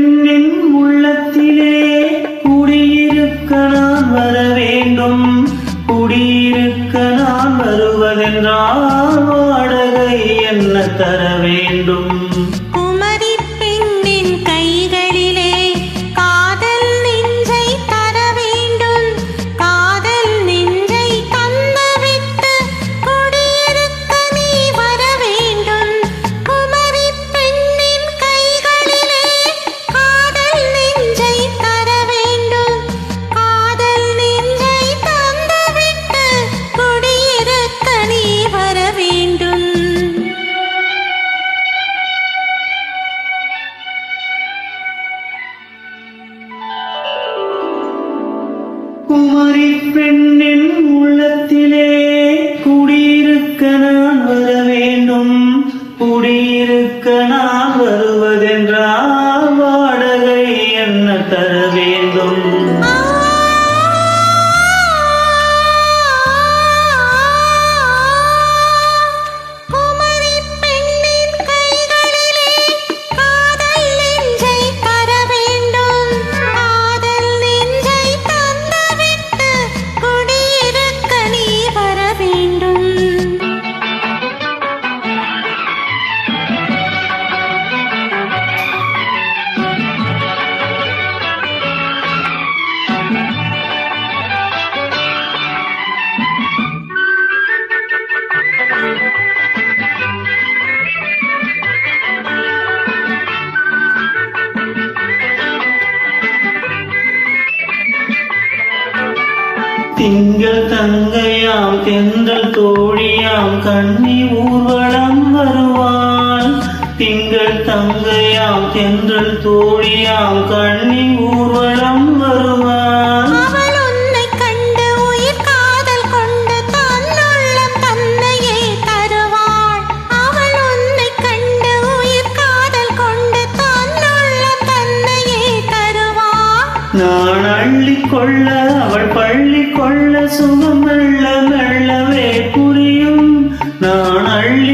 ni Kumari பெண்ணின் உள்ளத்திலே குடியிருக்க நான் வர வேண்டும். குடியிருக்க நான் வருவது திங்கள் தங்கையாம் தென்றல் தோழியாம் கண்ணி ஊர்வலம் வருவான் திங்கள் தங்கையாம் தென்றல் தோழியாம் கண் நான் அள்ளி கொள்ள அவள் பள்ளி கொள்ள சுகம் மெல்ல மெல்லவே புரியும். நான் அள்ளி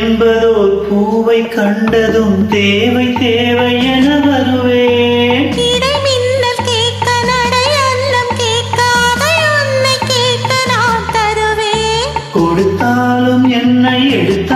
என்பதோர் பூவை கண்டதும் தேவை தேவை என வருவேன். கொடுத்தாலும் என்னை எடுத்த